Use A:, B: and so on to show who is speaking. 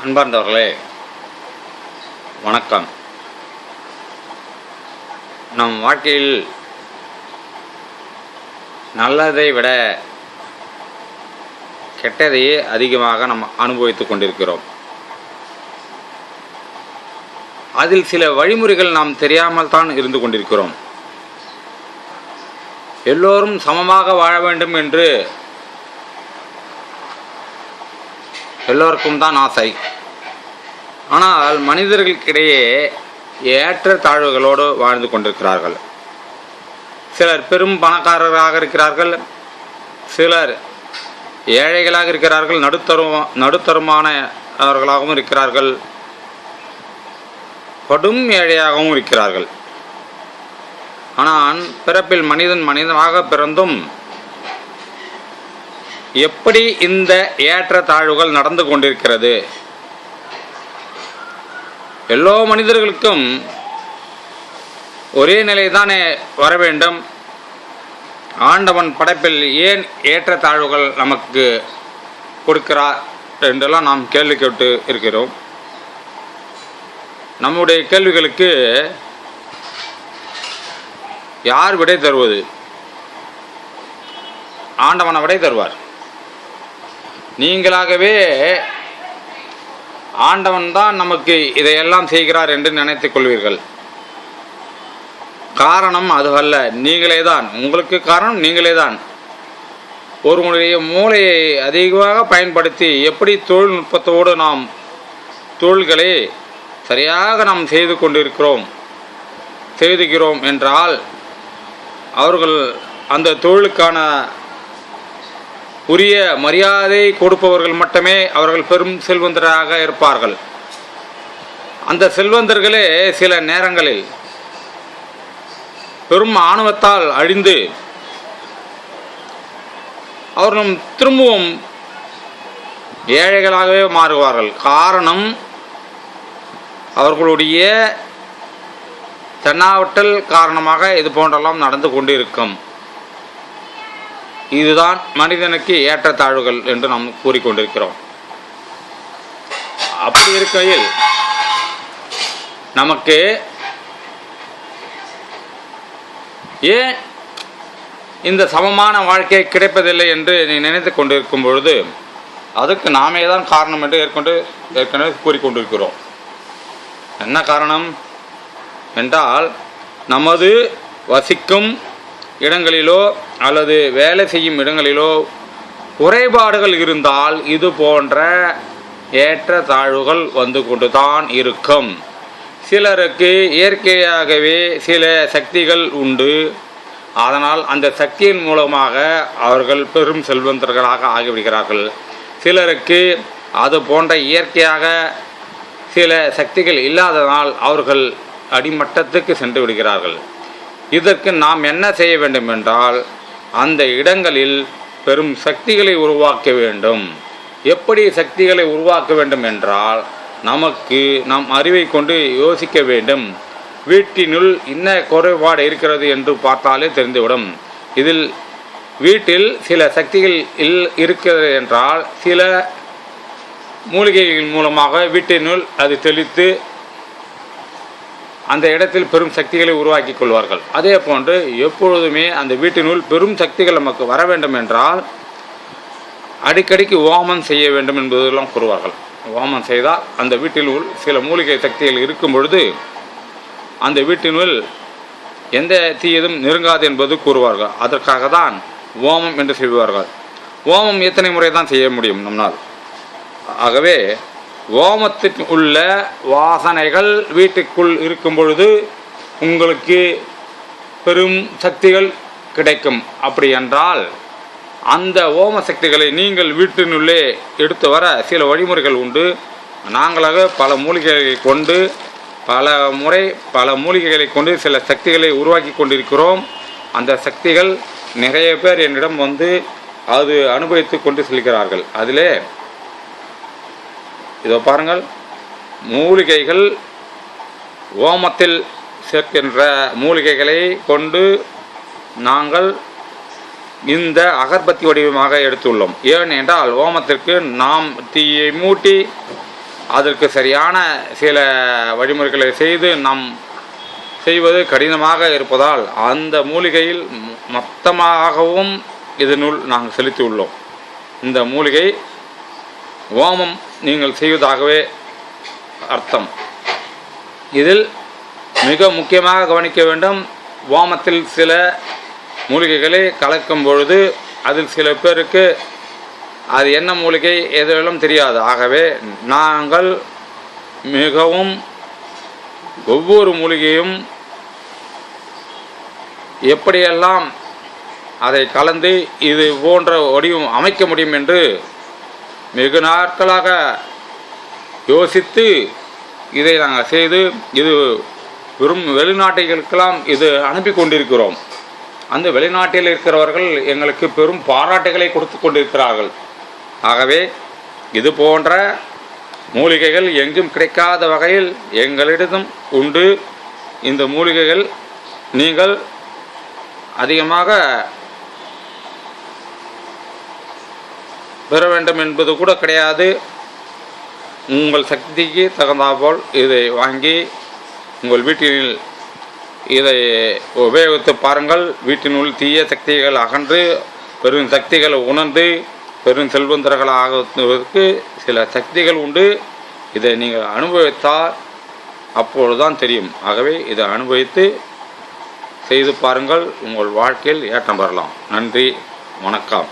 A: அன்பார்ந்தவர்களே வணக்கம். நம் வாழ்க்கையில் நல்லதை விட கெட்டதையே அதிகமாக நாம் அனுபவித்துக் கொண்டிருக்கிறோம். அதில் சில வழிமுறைகள் நாம் தெரியாமல் தான் இருந்து கொண்டிருக்கிறோம். எல்லோரும் சமமாக வாழ வேண்டும் என்று எல்லோருக்கும் தான் ஆசை. ஆனால் மனிதர்களுக்கிடையே ஏற்ற தாழ்வுகளோடு வாழ்ந்து கொண்டிருக்கிறார்கள். சிலர் பெரும் பணக்காரராக இருக்கிறார்கள். சிலர் ஏழைகளாக இருக்கிறார்கள். நடுத்தரும் நடுத்தரமான அவர்களாகவும் இருக்கிறார்கள். படும் ஏழையாகவும் இருக்கிறார்கள். ஆனால் பிறப்பில் மனிதன் மனிதனாக பிறந்தும் எப்படி இந்த ஏற்ற தாழ்வுகள் நடந்து கொண்டிருக்கிறது? எல்லா மனிதர்களுக்கும் ஒரே நிலைதானே வர வேண்டும். ஆண்டவன் படைப்பில் ஏன் ஏற்ற தாழ்வுகள் நமக்கு கொடுக்கிறார் என்றெல்லாம் நாம் கேள்வி கேட்டு இருக்கிறோம். நம்முடைய கேள்விகளுக்கு யார் விடை தருவது? ஆண்டவனை விடை தருவார். நீங்களாகவே ஆண்டவன் தான் நமக்கு இதையெல்லாம் செய்கிறார் என்று நினைத்துக் கொள்வீர்கள். காரணம் அது அல்ல நீங்களே தான் உங்களுக்கு காரணம் நீங்களே தான் ஒருவனுடைய மூளையை அதிகமாக பயன்படுத்தி எப்படி தொழில்நுட்பத்தோடு நாம் தொழில்களை சரியாக நாம் செய்து கொண்டிருக்கிறோம் செய்துகிறோம் என்றால் அவர்கள் அந்த தொழிலுக்கான உரிய மரியாதை கொடுப்பவர்கள் மட்டுமே அவர்கள் பெரும் செல்வந்தராக இருப்பார்கள். அந்த செல்வந்தர்களே சில நேரங்களில் பெரும் ஆணவத்தால் அழிந்து அவர்களும் திரும்பவும் ஏழைகளாகவே மாறுவார்கள். காரணம் அவர்களுடைய தன்னாவட்டல் காரணமாக இது போன்றெல்லாம் நடந்து கொண்டிருக்கும். இதுதான் மனிதனுக்கு ஏற்றத்தாழ்வுகள் என்று நாம் கூறிக்கொண்டிருக்கிறோம். அப்படி இருக்கையில் நமக்கு ஏன் இந்த சமமான வாழ்க்கை கிடைப்பதில்லை என்று நீ நினைத்து கொண்டிருக்கும் பொழுது அதுக்கு நாமே தான் காரணம் என்று ஏற்கொண்டு ஏற்கனவே கூறிக்கொண்டிருக்கிறோம். என்ன காரணம்? என்றால் நமது வசிக்கும் இடங்களிலோ அல்லது வேலை செய்யும் இடங்களிலோ குறைபாடுகள் இருந்தால் இது போன்ற ஏற்ற தாழ்வுகள் வந்து கொண்டு தான் இருக்கும். சிலருக்கு இயற்கையாகவே சில சக்திகள் உண்டு. அதனால் அந்த சக்தியின் மூலமாக அவர்கள் பெரும் செல்வந்தர்களாக ஆகிவிடுகிறார்கள். சிலருக்கு அது போன்ற இயற்கையாக சில சக்திகள் இல்லாததால் அவர்கள் அடிமட்டத்துக்கு சென்று விடுகிறார்கள். இதற்கு நாம் என்ன செய்ய வேண்டும் என்றால் அந்த இடங்களில் பெரும் சக்திகளை உருவாக்க வேண்டும். எப்படி சக்திகளை உருவாக்க வேண்டும் என்றால் நமக்கு நம் அறிவை கொண்டு யோசிக்க வேண்டும். வீட்டினுள் என்ன குறைபாடு இருக்கிறது என்று பார்த்தாலே தெரிந்துவிடும். இதில் வீட்டில் சில சக்திகள் இல் இருக்கிறது என்றால் சில மூலிகைகள் மூலமாக வீட்டினுள் அது தெளித்து அந்த இடத்தில் பெரும் சக்திகளை உருவாக்கி கொள்வார்கள். அதே போன்று எப்பொழுதுமே அந்த வீட்டினுள் பெரும் சக்திகள் நமக்கு வர வேண்டும் என்றால் அடிக்கடிக்கு ஓமம் செய்ய வேண்டும் என்பதெல்லாம் கூறுவார்கள். ஓமம் செய்தால் அந்த வீட்டினுள் சில மூலிகை சக்திகள் இருக்கும் பொழுது அந்த வீட்டினுள் எந்த தீயதும் நெருங்காது என்பது கூறுவார்கள். அதற்காக தான் ஓமம் என்று செய்வார்கள் ஓமம் எத்தனை முறை தான் செய்ய முடியும் நம்மால்? ஆகவே ஓமத்துக்கு உள்ள வாசனைகள் வீட்டுக்குள் இருக்கும் பொழுது உங்களுக்கு பெரும் சக்திகள் கிடைக்கும். அப்படி என்றால் அந்த ஓம சக்திகளை நீங்கள் வீட்டினுள்ளே எடுத்து வர சில வழிமுறைகள் உண்டு. நாங்களாக பல மூலிகைகளை கொண்டு பல முறை பல மூலிகைகளை கொண்டு சில சக்திகளை உருவாக்கி கொண்டிருக்கிறோம். அந்த சக்திகள் நிறைய பேர் என்னிடம் வந்து அது அனுபவித்து கொண்டு செல்கிறார்கள். அதிலே இதோ பாருங்கள். மூலிகைகள் ஓமத்தில் சேர்க்கின்ற மூலிகைகளை கொண்டு நாங்கள் இந்த அகர்பத்தி வடிவமாக எடுத்துள்ளோம். ஏன் என்றால் ஓமத்திற்கு நாம் தீயை மூட்டி அதற்கு சரியான சில வழிமுறைகளை செய்து நாம் செய்வது கடினமாக இருப்பதால் அந்த மூலிகையில் மொத்தமாகவும் இதனுள் நாங்கள் செலுத்தியுள்ளோம். இந்த மூலிகை ஓமம் நீங்கள் செய்வதாகவே அர்த்தம். இதில் மிக முக்கியமாக கவனிக்க வேண்டும் ஓமத்தில் சில மூலிகைகளை கலக்கும் பொழுது அதில் சில பேருக்கு அது என்ன மூலிகை எதுவெல்லாம் தெரியாது. ஆகவே நாங்கள் மிகவும் ஒவ்வொரு மூலிகையும் எப்படியெல்லாம் அதை கலந்து இது போன்ற வடிவம் அமைக்க முடியும் என்று வெகு நாட்களாக யோசித்து இதை நாங்கள் செய்து இது வெறும் வெளிநாட்டுகளுக்கெல்லாம் இது அனுப்பி கொண்டிருக்கிறோம். அந்த வெளிநாட்டில் இருக்கிறவர்கள் எங்களுக்கு பெரும் பாராட்டுகளை கொடுத்து கொண்டிருக்கிறார்கள். ஆகவே இது போன்ற மூலிகைகள் எங்கும் கிடைக்காத வகையில் எங்களிடம் உண்டு. இந்த மூலிகைகள் நீங்கள் அதிகமாக பெற வேண்டும் என்பது கூட கிடையாது. உங்கள் சக்திக்கு தகுந்தாற்போல் இதை வாங்கி உங்கள் வீட்டில் இதை உபயோகித்து பாருங்கள். வீட்டினுள் தீய சக்திகள் அகன்று பெரும் சக்திகளை உணர்ந்து பெரும் செல்வந்தர்களாகுவதற்கு சில சக்திகள் உண்டு. இதை நீங்கள் அனுபவித்தால் அப்பொழுதுதான் தெரியும். ஆகவே இதை அனுபவித்து செய்து பாருங்கள். உங்கள் வாழ்க்கையில் ஏற்றம் பெறலாம். நன்றி. வணக்கம்.